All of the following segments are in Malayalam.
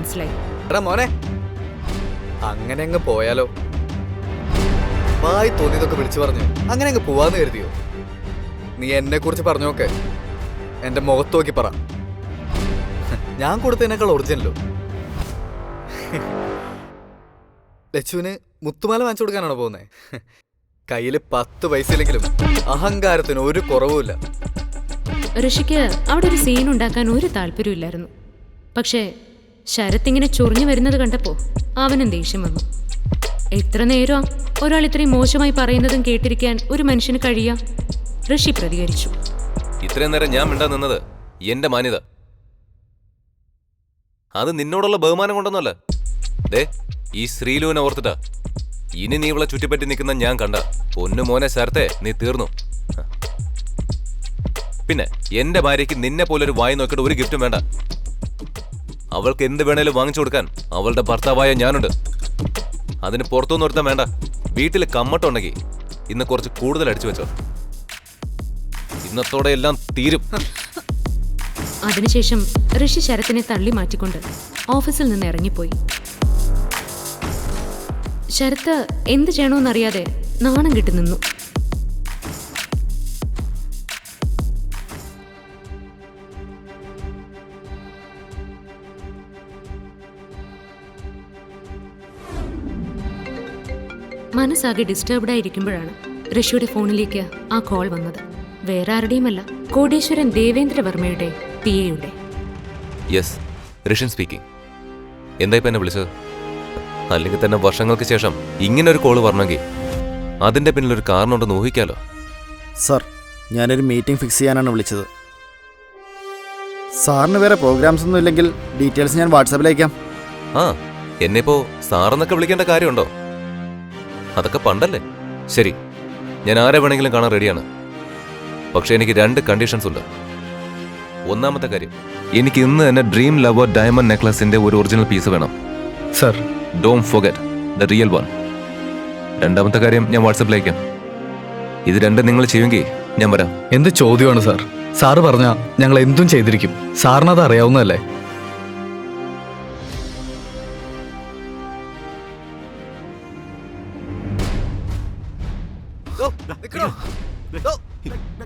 മനസ്സിലായി. എടാ മോനെ അങ്ങനെ അങ്ങ് പോയാലോ? വായി തോന്നിയതൊക്കെ വിളിച്ചു പറഞ്ഞു. അങ്ങനെ അങ്ങ് പോവാന്ന് കരുതിയോ? നീ എന്നെ കുറിച്ച് പറഞ്ഞു നോക്കെ. എന്റെ മുഖത്ത് നോക്കി പറ. ഞാൻ കൊടുത്തതിനേക്കാൾ ഒറിജിനലോ ലച്ചുവിന് മുത്തുമാല വാങ്ങിച്ചു കൊടുക്കാനാണോ പോകുന്നത് കയ്യിൽ പത്ത് പൈസ ഇല്ലെങ്കിലും അഹങ്കാരത്തിന് ഒരു കുറവുമില്ല ഋഷിക്ക് അവിടെ ഒരു സീൻ ഉണ്ടാക്കാൻ ഒരു താല്പര്യമില്ലായിരുന്നു പക്ഷേ ശരത് ഇങ്ങനെ ചൊറിഞ്ഞു വരുന്നത് കണ്ടപ്പോൾ അവനും ദേഷ്യം വന്നു. എത്ര നേരം ഒരാൾ ഇത്രയും മോശമായി പറയുന്നതും കേട്ടിരിക്കാൻ ഒരു മനുഷ്യന് കഴിയാ? ഋഷി പ്രതികരിച്ചു. ഇത്രയും നേരം ഞാൻ മിണ്ടാ നിന്നത് എന്റെ മാന്യത. അത് നിന്നോടുള്ള ബഹുമാനം കൊണ്ടൊന്നല്ല ദേ ഈ ശ്രീലുവിനെ ഓർത്തിട്ടാ. ഇനി നീ ഇവളെ ചുറ്റിപ്പറ്റി നിൽക്കുന്ന ഞാൻ കണ്ട. പൊന്നു മോനെ ശരത്തെ നീ തീർന്നു. പിന്നെ എന്റെ ഭാര്യയ്ക്ക് നിന്നെ പോലൊരു വായി നോക്കിയിട്ട് ഒരു ഗിഫ്റ്റും വേണ്ട. അവൾക്ക് എന്ത് വേണേലും വാങ്ങിച്ചു കൊടുക്കാൻ അവളുടെ ഭർത്താവായ ഞാനുണ്ട്. അതിന് പുറത്തുനിന്ന് ഒരുത്തം വേണ്ട. വീട്ടിൽ കമ്മട്ടുണ്ടെങ്കിൽ ഇന്ന് കുറച്ച് കൂടുതൽ അടിച്ചു വെച്ചോ. ഇന്നത്തോടെ എല്ലാം തീരും. അതിനുശേഷം ഋഷി ശരത്തിനെ തള്ളി മാറ്റിക്കൊണ്ട് ഓഫീസിൽ നിന്ന് ഇറങ്ങിപ്പോയി. ശരത്ത് എന്ത് ചെയ്യണമെന്നറിയാതെ നാണം കിട്ടി നിന്നു. മനസ്സാകെ ഡിസ്റ്റർബ്ഡ് ആയിരിക്കുമ്പോഴാണ് ഋഷിയുടെ ഫോണിലേക്ക് ആ കോൾ വന്നത്. വേറെ ആരുടെയുമല്ല കോടീശ്വരൻ ദേവേന്ദ്രവർമ്മയുടെ പി എയുടെ യെസ് ഋഷൻ സ്പീക്കിംഗ് എന്താ ഇപ്പൊ എന്നെ വിളിച്ചത്? അല്ലെങ്കിൽ തന്നെ വർഷങ്ങൾക്ക് ശേഷം ഇങ്ങനെ ഒരു കോൾ വരണമെങ്കിൽ അതിന്റെ പിന്നിൽ ഒരു കാരണമുണ്ടെന്ന് ഊഹിക്കാലോ? സർ ഞാനൊരു മീറ്റിംഗ് ഫിക്സ് ചെയ്യാനാണ് വിളിച്ചത്. സാറിന് വേറെ പ്രോഗ്രാംസ് ഒന്നും ഇല്ലെങ്കിൽ ഡീറ്റെയിൽസ് ഞാൻ വാട്സാപ്പിൽ അയക്കാം. ആ എന്നെ ഇപ്പോ സാറെന്നൊക്കെ വിളിക്കേണ്ട കാര്യമുണ്ടോ? അതൊക്കെ പണ്ടല്ലേ? ശരി ഞാൻ ആരെ വേണമെങ്കിലും കാണാൻ റെഡിയാണ് പക്ഷെ എനിക്ക് രണ്ട് കണ്ടീഷൻസ് ഉണ്ട്. ഒന്നാമത്തെ കാര്യം എനിക്ക് ഇന്ന് തന്നെ ഡ്രീം ലവർ ഡയമണ്ട് നെക്ലസിന്റെ ഒരു ഒറിജിനൽ പീസ് വേണം. Sir don't forget the real one രണ്ടാമത്തെ കാര്യം ഞാൻ വാട്സപ്പിലേക്കാം ഇത് രണ്ടും നിങ്ങൾ ചെയ്യുമെങ്കിൽ ഞാൻ വരാം. എന്ത് ചോദ്യമാണ് സാർ സാറ് പറഞ്ഞാൽ ഞങ്ങൾ എന്തും ചെയ്തിരിക്കും. സാറിനത് അറിയാവുന്നതല്ലേ?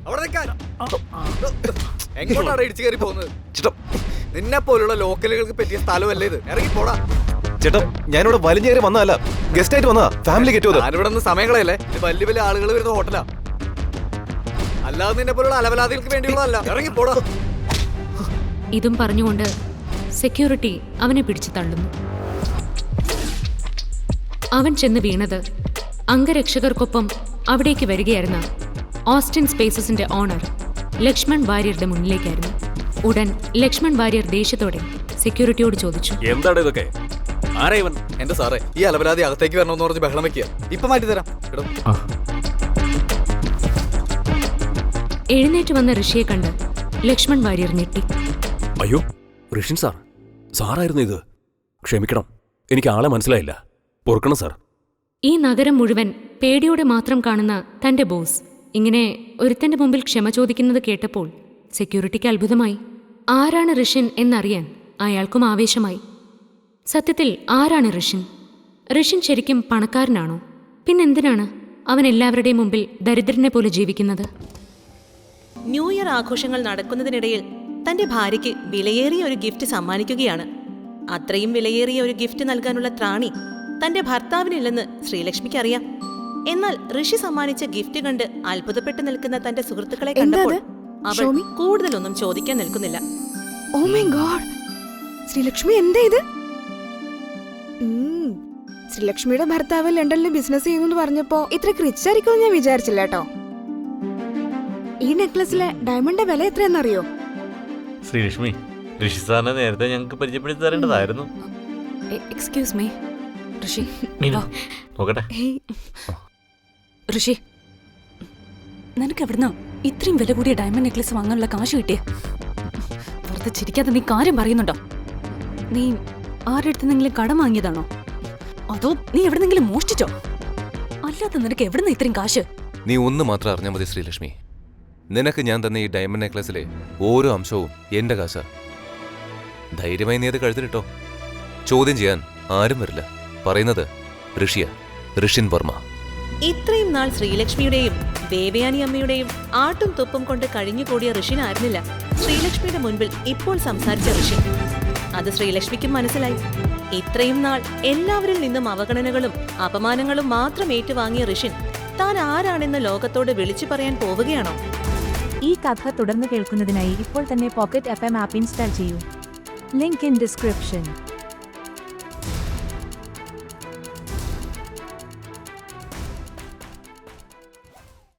അവിടെ നിൽക്കാൻ. എങ്ങോട്ടാണ് ഇടിച്ചു കയറി പോകുന്നത്? ചേട്ടാ. നിന്നെ പോലുള്ള ലോക്കലുകൾക്ക് പറ്റിയ സ്ഥലമല്ലേ ഇത്? ഇറങ്ങി പോടാ. ചേട്ടാ ഞാനിവിടെ വലിഞ്ഞ കയറി വന്നതല്ല. ഗസ്റ്റ് ആയിട്ട് വന്നതാ. ഫാമിലി കെട്ടുവത് ഞാനിവിടെ നിന്ന് സമയങ്ങളല്ലേ? വലിയ വലിയ ആളുകൾ വരുന്ന ഹോട്ടലാ. അല്ലാതെ നിന്നെ പോലുള്ള അലവലാദികൾക്ക് വേണ്ടിയുള്ളതല്ല. ഇറങ്ങി പോടാ. ഇതും പറഞ്ഞുകൊണ്ട് സെക്യൂരിറ്റി അവനെ പിടിച്ചു തള്ളുന്നു. അവൻ ചെന്ന് വീണത് അംഗരക്ഷകർക്കൊപ്പം അവിടേക്ക് വരികയായിരുന്ന ഓസ്റ്റിൻ സ്പേസസിന്റെ ഓണർ ലക്ഷ്മൺ വാര്യരുടെ മുന്നിലേക്കായിരുന്നു. ഉടൻ ലക്ഷ്മൺ വാര്യർ ദേഷ്യത്തോടെ സെക്യൂരിറ്റിയോട് ചോദിച്ചു. എന്താണ് ഇതൊക്കെ? ആരാ ഇവൻ? എന്റെ സാറേ. ഈ അലപരാതി അകത്തേക്ക് വരണമെന്ന് പറഞ്ഞ് ബഹളം വെക്കുക. ഇപ്പൊ മാറ്റി തരാം. എഴുന്നേറ്റ് വന്ന ഋഷിയെ കണ്ട് ലക്ഷ്മൺ വാര്യർ ഞെട്ടി. അയ്യോ ഋഷിൻ സാർ. സാറായിരുന്നു ഇത്. ക്ഷമിക്കണം. എനിക്ക് ആളെ മനസ്സിലായില്ല. പൊറുക്കണം സാർ. ഈ നഗരം മുഴുവൻ പേടിയോടെ മാത്രം കാണുന്ന തന്റെ ബോസ് ഇങ്ങനെ ഒരുത്തന്റെ മുമ്പിൽ ക്ഷമ ചോദിക്കുന്നത് കേട്ടപ്പോൾ സെക്യൂരിറ്റിക്ക് അത്ഭുതമായി. ആരാണ് ഋഷിൻ എന്നറിയാൻ അയാൾക്കും ആവേശമായി. സത്യത്തിൽ ആരാണ് ഋഷിൻ ഋഷിൻ ശരിക്കും പണക്കാരനാണോ? പിന്നെന്തിനാണ് അവൻ എല്ലാവരുടെയും മുമ്പിൽ ദരിദ്രനെ പോലെ ജീവിക്കുന്നത്? ന്യൂ ഇയർ ആഘോഷങ്ങൾ നടക്കുന്നതിനിടയിൽ തന്റെ ഭാര്യയ്ക്ക് വിലയേറിയ ഒരു ഗിഫ്റ്റ് സമ്മാനിക്കുകയാണ്. അത്രയും വിലയേറിയ ഒരു ഗിഫ്റ്റ് നൽകാനുള്ള ത്രാണി തന്റെ ഭർത്താവിനില്ലെന്ന് ശ്രീലക്ഷ്മിക്ക് അറിയാം. എന്നാൽ ഋഷി സമ്മാനിച്ച ഗിഫ്റ്റ് കണ്ട് അത്ഭുതപ്പെട്ടു നിൽക്കുന്ന തന്റെ സുഹൃത്തുക്കളെ കണ്ടപ്പോൾ അവൾ കൂടുതലൊന്നും ചോദിക്കാൻ നിൽക്കുന്നില്ല. ഓ മൈ ഗോഡ് ശ്രീലക്ഷ്മി എന്താ ഇത്? ഉം, ശ്രീലക്ഷ്മിയുടെ ഭർത്താവ് ലണ്ടനിൽ ബിസിനസ് ചെയ്യുന്നു പറഞ്ഞപ്പോ ഇത്ര റിച്ച് ഞാൻ വിചാരിച്ചില്ല കേട്ടോ. ഈ നെക്ലസിലെ ഡയമണ്ടിന്റെ വില എത്രയെന്നറിയോ ശ്രീലക്ഷ്മി ഋഷി സാറിനെ നേരത്തെ ഞങ്ങൾക്ക് പരിചയപ്പെടുത്തി തരേണ്ടതായിരുന്നു. Excuse me Rishi Meenu. നോക്കട്ടെ. ഋഷി നിനക്ക് എവിടുന്ന ഇത്രയും വില കൂടിയ ഡയമണ്ട് നെക്ലസ് വാങ്ങാനുള്ള കാശ് കിട്ടിയ? വെറുതെ ചിരിക്കാതെ നീ കാര്യം പറയുന്നുണ്ടോ? നീ ആരുടെ അടുത്തെങ്കിലും കടം വാങ്ങിയതാണോ? അതോ നീ എവിടെന്നെങ്കിലും മോഷ്ടിച്ചോ? അല്ലാതെ നിനക്ക് എവിടുന്ന ഇത്രയും കാശ്? നീ ഒന്ന് മാത്രം അറിഞ്ഞാൽ മതി ശ്രീലക്ഷ്മി. നിനക്ക് ഞാൻ തന്ന ഈ ഡയമണ്ട് നെക്ലസിലെ ഓരോ അംശവും എന്റെ കാശ. ധൈര്യമായി നീ അത് കഴുത്തിലിട്ടോ. ചോദ്യം ചെയ്യാൻ ആരും വരില്ല. പറയുന്നത് ഋഷിയ ഋഷിൻ വർമ്മ. ഇത്രയും നാൾ ശ്രീലക്ഷ്മിയുടെയും ദേവയാനി അമ്മയുടെയും ആട്ടും തുപ്പും കൊണ്ട് കഴിഞ്ഞുകൂടിയ ഋഷിനായിരുന്നില്ല ശ്രീലക്ഷ്മിയുടെ മുൻപിൽ ഇപ്പോൾ സംസാരിച്ച ഋഷി. അത് ശ്രീലക്ഷ്മിക്കും മനസ്സിലായി. ഇത്രയും നാൾ എല്ലാവരിൽ നിന്നും അവഗണനകളും അപമാനങ്ങളും മാത്രം ഏറ്റുവാങ്ങിയ ഋഷിൻ താൻ ആരാണെന്ന് ലോകത്തോട് വിളിച്ചു പറയാൻ പോവുകയാണോ? ഈ കഥ തുടർന്ന് കേൾക്കുന്നതിനായി ഇപ്പോൾ തന്നെ pocket F M app install ചെയ്യൂ. Link in description.